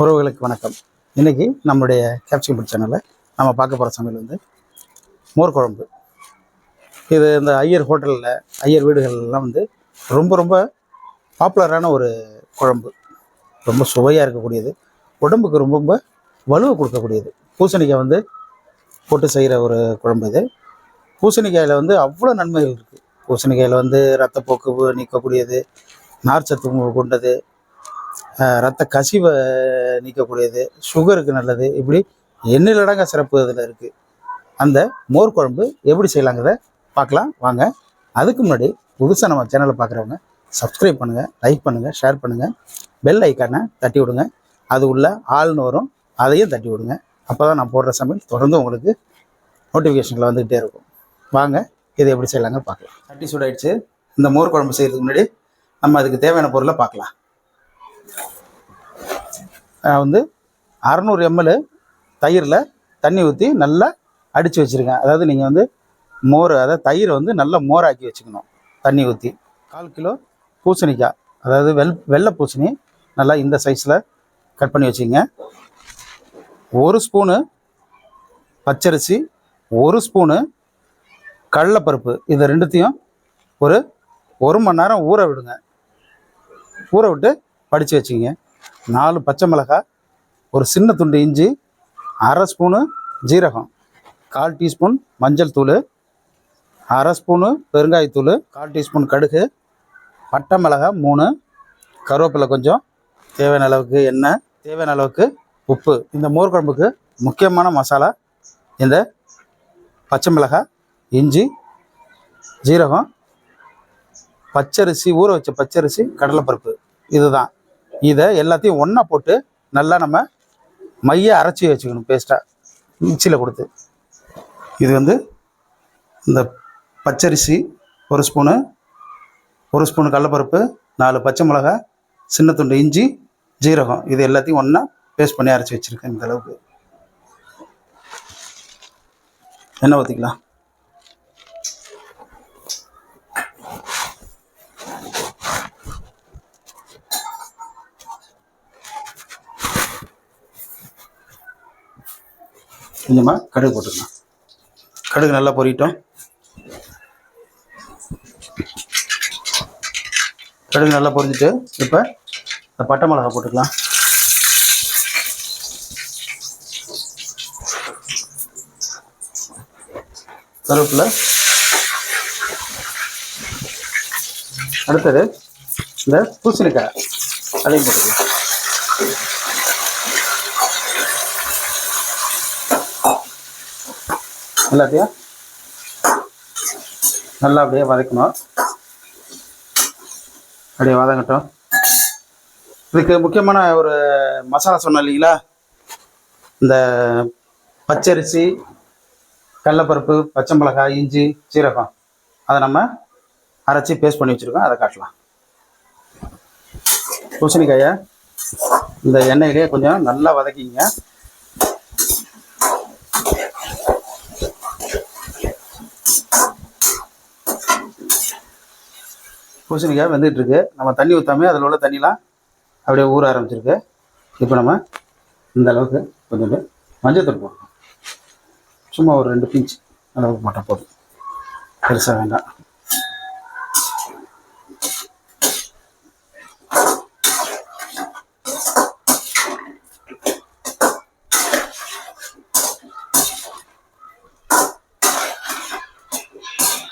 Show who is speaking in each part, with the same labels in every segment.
Speaker 1: உறவுகளுக்கு வணக்கம். இன்றைக்கி நம்மளுடைய கேப்சிகம் சேனலில் நம்ம பார்க்க போகிற சமையல் வந்து மோர் குழம்பு. இது இந்த ஐயர் ஹோட்டலில் ஐயர் வீடுகள்லாம் வந்து ரொம்ப ரொம்ப பாப்புலரான ஒரு குழம்பு. ரொம்ப சுவையாக இருக்கக்கூடியது. உடம்புக்கு ரொம்ப ரொம்ப வலுவை கொடுக்கக்கூடியது. பூசணிக்காய் வந்து போட்டு செய்கிற ஒரு குழம்பு இது. பூசணிக்காயில் வந்து அவ்வளோ நன்மைகள் இருக்குது பூசணிக்காயில் வந்து ரத்தப்போக்கு நீக்கக்கூடியது நார்ச்சத்து கொண்டது ரத்த கசிவை நீக்கக்கூடியது சுகருக்கு நல்லது. இப்படி எண்ணிலடங்க சிறப்பு இதில் இருக்குது அந்த மோர் குழம்பு எப்படி செய்யலாங்கிறத பார்க்கலாம். வாங்க. அதுக்கு முன்னாடி புதுசாக நம்ம சேனலை பார்க்குறவங்க சப்ஸ்கிரைப் பண்ணுங்கள் லைக் பண்ணுங்கள் ஷேர் பண்ணுங்கள் பெல் ஐக்கானை தட்டி விடுங்க. அது உள்ள ஆள்னு வரும். அதையும் தட்டி விடுங்க. அப்போ தான் நான் போடுற சமையல் தொடர்ந்து உங்களுக்கு நோட்டிஃபிகேஷனில் வந்துக்கிட்டே இருக்கும். வாங்க. இதை எப்படி செய்யலாங்க பார்க்கலாம். தட்டி சூடாயிடுச்சு. இந்த மோர் குழம்பு செய்கிறதுக்கு முன்னாடி நம்ம அதுக்கு தேவையான பொருளை பார்க்கலாம். வந்து அறநூறு எம்எல் தயிரில் தண்ணி ஊற்றி நல்லா அடித்து வச்சுருக்கேன். அதாவது நீங்கள் வந்து மோர் அதாவது தயிரை வந்து நல்லா மோராக்கி வச்சுக்கணும் தண்ணி ஊற்றி கால் கிலோ பூசணிக்காய் அதாவது வெள் வெள்ளை பூசணி நல்லா இந்த சைஸில் கட் பண்ணி வச்சுங்க ஒரு ஸ்பூனு பச்சரிசி ஒரு ஸ்பூனு கடலைப்பருப்பு இது ரெண்டுத்தையும் ஒரு ஒரு மணி நேரம் ஊற விடுங்க. ஊற விட்டு படித்து வச்சுங்க நாலு பச்சை மிளகாய் ஒரு சின்ன துண்டு இஞ்சி அரை ஸ்பூனு ஜீரகம் கால் டீஸ்பூன் மஞ்சள் தூள் அரை ஸ்பூனு பெருங்காயத்தூள் கால் டீஸ்பூன் கடுகு பட்டை மிளகாய் மூணு கருவேப்பிலை கொஞ்சம் தேவையான அளவுக்கு எண்ணெய் தேவையான அளவுக்கு உப்பு. இந்த மோர் குழம்புக்கு முக்கியமான மசாலா இந்த பச்சை மிளகாய் இஞ்சி ஜீரகம் பச்சரிசி ஊற வச்ச பச்சரிசி கடலைப்பருப்பு. இதுதான். இதை எல்லாத்தையும் ஒன்றா போட்டு நல்லா நம்ம மைய அரைச்சி வச்சுக்கணும் பேஸ்ட்டாக மிக்சியில் கொடுத்து. இது வந்து இந்த பச்சரிசி ஒரு ஸ்பூனு ஒரு ஸ்பூனு கடலப்பருப்பு நாலு பச்சை மிளகாய் சின்ன துண்டு இஞ்சி ஜீரகம். இது எல்லாத்தையும் ஒன்றா பேஸ்ட் பண்ணி அரைச்சி வச்சுருக்கேன் இந்த அளவுக்கு. எண்ணெய் ஊற்றிக்கலாம் கொஞ்சமாக கடுகு போட்டுக்கலாம். கடுகு நல்லா பொரியட்டும் கடுகு நல்லா பொரிஞ்சிட்டு இப்போ இந்த பட்டை மிளகா போட்டுக்கலாம். கருவேப்பிலை. அடுத்தது இந்த பூசணிக்காய். அதையும் போட்டுக்கலாம். எல்லாத்தையும் நல்லா அப்படியே வதக்கணும். அப்படியே வதங்கட்டும் இதுக்கு முக்கியமான ஒரு மசாலா சொன்னேன் இல்லைங்களா? இந்த பச்சரிசி கடலப்பருப்பு பச்சை மிளகாய் இஞ்சி சீரகம். அதை நம்ம அரைச்சி பேஸ்ட் பண்ணி வச்சுருக்கோம். அதை காட்டலாம். பூசணிக்காயை இந்த எண்ணெயிலேயே கொஞ்சம் நல்லா வதக்கிங்க. பூசணிக்காய் வெந்துட்டு இருக்கு நம்ம தண்ணி ஊற்றாமே அதில் உள்ள தண்ணிலாம் அப்படியே ஊற ஆரம்பிச்சிருக்கு. இப்போ நம்ம இந்த அளவுக்கு கொஞ்சம் மஞ்சத்தூள் போடணும். சும்மா ஒரு ரெண்டு பிஞ்ச் அளவுக்கு போட்டால் போதும். பெருசாக வேண்டாம்.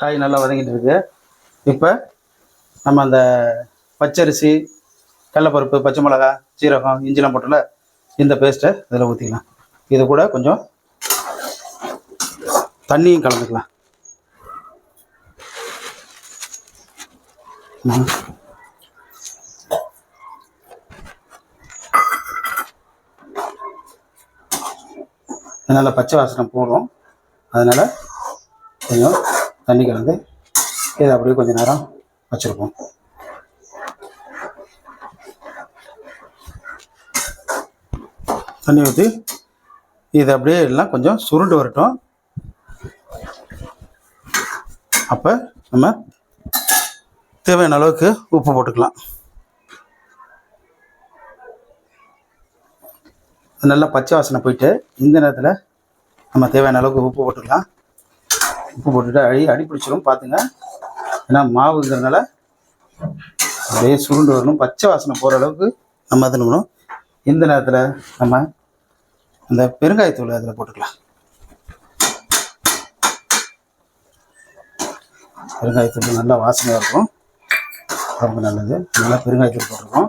Speaker 1: காய் நல்லா வதங்கிட்டு இருக்கு இப்போ நம்ம அந்த பச்சரிசி கடலப்பருப்பு பச்சை மிளகா சீரகம் இஞ்சிலாம் போட்டோம்ல இந்த பேஸ்ட்டை இதில் ஊற்றிக்கலாம் இது கூட கொஞ்சம் தண்ணியும் கலந்துக்கலாம். ம். அதனால் பச்சை வாசனை போடும். அதனால் கொஞ்சம் தண்ணி கலந்து இதை அப்படியே கொஞ்சம் நேரம் வச்சுருப்போம். தண்ணி ஊற்றி இது அப்படியே எல்லாம் கொஞ்சம் சுருண்டு வரட்டும். அப்போ நம்ம தேவையான அளவுக்கு உப்பு போட்டுக்கலாம். நல்லா பச்சை வாசனை போயிட்டு இந்த நேரத்தில் நம்ம தேவையான அளவுக்கு உப்பு போட்டுக்கலாம். உப்பு போட்டுட்டு அடி அடி பிடிச்சிரும் பார்த்துங்க ஏன்னா மாவுங்கிறதுனால அப்படியே சுருண்டு வரணும். பச்சை வாசனை போகிற அளவுக்கு நம்ம அது பண்ணணும் இந்த நேரத்தில் நம்ம அந்த பெருங்காயத்தூள் அதில் போட்டுக்கலாம். பெருங்காயத்தூள் நல்லா வாசனையாக இருக்கும். ரொம்ப நல்லது. நல்லா பெருங்காயத்தூள் போட்டிருக்கோம்.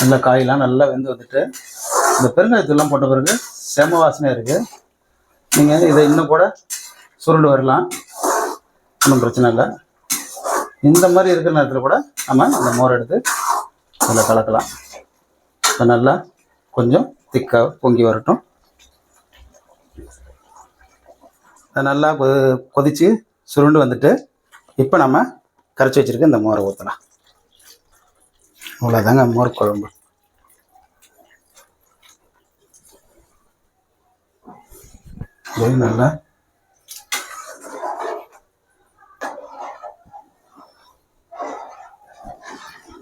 Speaker 1: நல்ல காயெல்லாம் நல்லா வெந்து வந்துட்டு இந்த பெருங்காயத்தூள்லாம் போட்ட பிறகு செம வாசனையாக இருக்குது நீங்கள் இதை இன்னும் கூட சுருண்டு வரலாம். ஒன்றும் பிரச்சனை இல்லை. இந்த மாதிரி இருக்கிற நேரத்தில் கூட நம்ம இந்த மோர் எடுத்து அதில் கலக்கலாம். இப்போ நல்லா கொஞ்சம் திக்காக பொங்கி வரட்டும். அதை நல்லா கொ கொதித்து சுருண்டு வந்துட்டு இப்போ நம்ம கரைச்சி வச்சுருக்க இந்த மோரை ஊற்றலாம் அவ்வளோதாங்க மோர் குழம்பு. இது நல்லா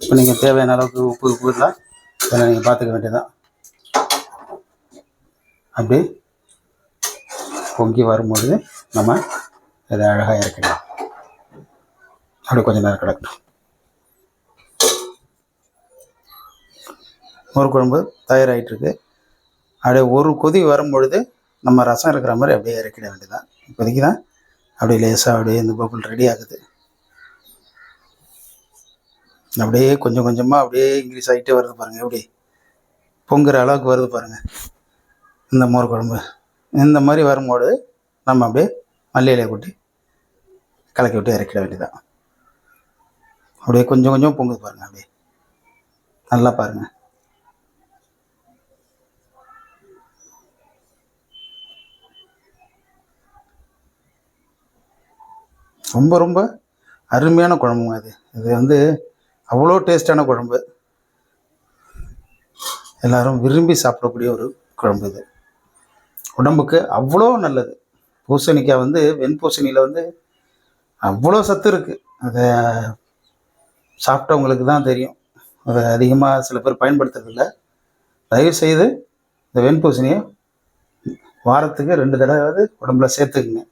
Speaker 1: இப்போ நீங்கள் தேவையான அளவுக்கு உப்பு உப்புலாம் இதெல்லாம் நீங்கள் பார்த்துக்க வேண்டியதான் அப்படி பொங்கி வரும்பொழுது நம்ம இதை அழகாக இறக்கிடலாம். அப்படி கொஞ்சம் நேரம் கிடக்கட்டும். மோர்குழம்பு தயாராகிட்டுருக்கு அப்படியே ஒரு கொதி வரும்பொழுது நம்ம ரசம் இருக்கிற மாதிரி அப்படியே இறக்கிட வேண்டியதான் இப்போதைக்கு தான் அப்படியே லேசாக அப்படியே இந்த பப்புள் ரெடி ஆகுது. அப்படியே கொஞ்சம் கொஞ்சமாக அப்படியே இன்க்ரீஸ் ஆகிட்டே வருது பாருங்கள் எப்படி? பொங்குற அளவுக்கு வருது பாருங்கள் இந்த மோர் குழம்பு இந்த மாதிரி வரும்போது நம்ம அப்படியே மல்லி கொட்டி கலக்கி விட்டு இறக்கிட வேண்டியதான் அப்படியே கொஞ்சம் கொஞ்சம் பொங்குது பாருங்கள் அப்படியே. நல்லா பாருங்கள் ரொம்ப ரொம்ப அருமையான குழம்புங்க அது. இது வந்து அவ்வளோ டேஸ்டான குழம்பு. எல்லாரும் விரும்பி சாப்பிடக்கூடிய ஒரு குழம்பு இது. உடம்புக்கு அவ்வளோ நல்லது. பூசணிக்காய் வந்து வெண்பூசணியில் வந்து அவ்வளோ சத்து இருக்குது அதை சாப்பிட்டவங்களுக்கு தான் தெரியும். அதை அதிகமாக சில பேர் பயன்படுத்துறதில்ல. தயவுசெய்து இந்த வெண்பூசணியை வாரத்துக்கு ரெண்டு தடவையாவது உடம்புல சேர்த்துக்குங்க.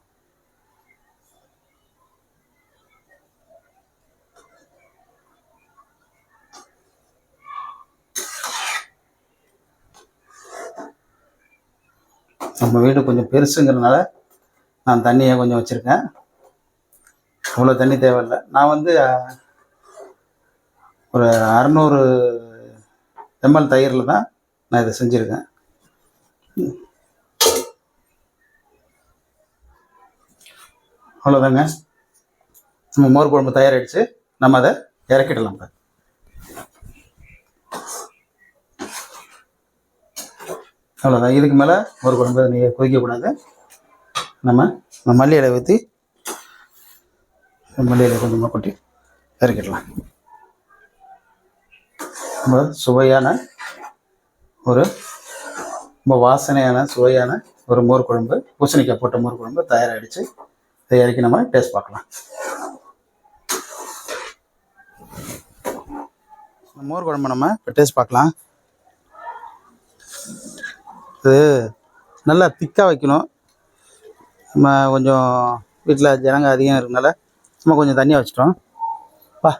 Speaker 1: நம்ம வீடு கொஞ்சம் பெருசுங்கிறதுனால நான் தண்ணியை கொஞ்சம் வச்சுருக்கேன். அவ்வளோ தண்ணி தேவையில்லை. நான் வந்து ஒரு அறநூறு எம்எல் தயிரில் தான் நான் இதை செஞ்சுருக்கேன். அவ்வளோதாங்க நம்ம மோர் குழம்பு தயாராகிடுச்சு நம்ம அதை இறக்கிடலாம் இப்போ அவ்வளோதான் இதுக்கு மேலே மோர் குழம்பு நீங்கள் கொதிக்கக்கூடாது நம்ம இந்த மல்லி இலை ஊற்றி மல்லி இலை கொஞ்சமாக கொட்டி இறக்கிடலாம் ரொம்ப சுவையான ஒரு ரொம்ப வாசனையான சுவையான ஒரு மோர் குழம்பு பூசணிக்காய் போட்ட மோர் குழம்பு தயாராகிடுச்சு இதை இறக்கி நம்ம டேஸ்ட் பார்க்கலாம். இந்த மோர் குழம்பு நம்ம இப்போ டேஸ்ட் பார்க்கலாம். இது நல்லா திக்காக வைக்கணும். நம்ம கொஞ்சம் வீட்டில் ஜனங்க அதிகம் இருக்கனால நம்ம கொஞ்சம் தண்ணியாக வச்சிட்டோம். வா.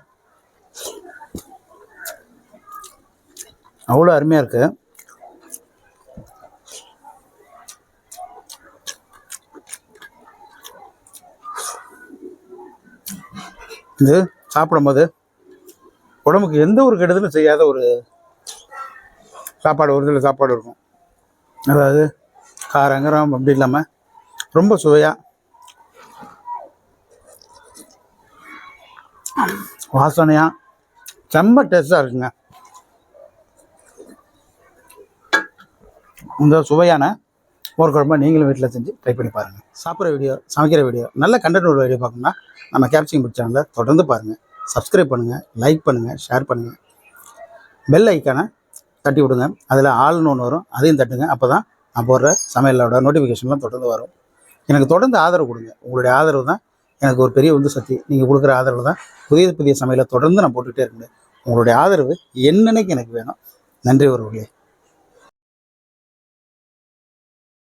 Speaker 1: அவ்வளோ அருமையாக இருக்குது இது சாப்பிடும்போது உடம்புக்கு எந்த ஒரு கெடுதலும் செய்யாத ஒரு சாப்பாடு ஒரு சில சாப்பாடு இருக்கும். அதாவது காரங்கிறோம் அப்படி இல்லாமல் ரொம்ப சுவையாக வாசனையாக செம்ம டேஸ்ட்டாக இருக்குங்க. இந்த சுவையான ஒரு குழம்பு நீங்களும் வீட்டில் செஞ்சு ட்ரை பண்ணி பாருங்கள் சாப்பிட்ற வீடியோ சமைக்கிற வீடியோ நல்ல கண்டென்ட் உள்ள வீடியோ பார்க்கணும்னா நம்ம கேப்சிங் பிடிச்ச தொடர்ந்து பாருங்கள் சப்ஸ்கிரைப் பண்ணுங்கள் லைக் பண்ணுங்கள் ஷேர் பண்ணுங்கள் பெல் ஐக்கானை தட்டி விடுங்க. அதில் ஆள்னு ஒன்று வரும். அதையும் தட்டுங்க. அப்போ தான் நான் போடுற சமையலோட நோட்டிஃபிகேஷன்லாம் தொடர்ந்து வரும். எனக்கு தொடர்ந்து ஆதரவு கொடுங்க. உங்களுடைய ஆதரவு தான் எனக்கு ஒரு பெரிய உந்து சக்தி. நீங்கள் கொடுக்குற ஆதரவு தான் புதிய புதிய சமையலை தொடர்ந்து நான் போட்டுக்கிட்டே இருக்க முடியும். உங்களுடைய ஆதரவு என்னன்னைக்கு எனக்கு வேணும்? நன்றி ஒருவர்களே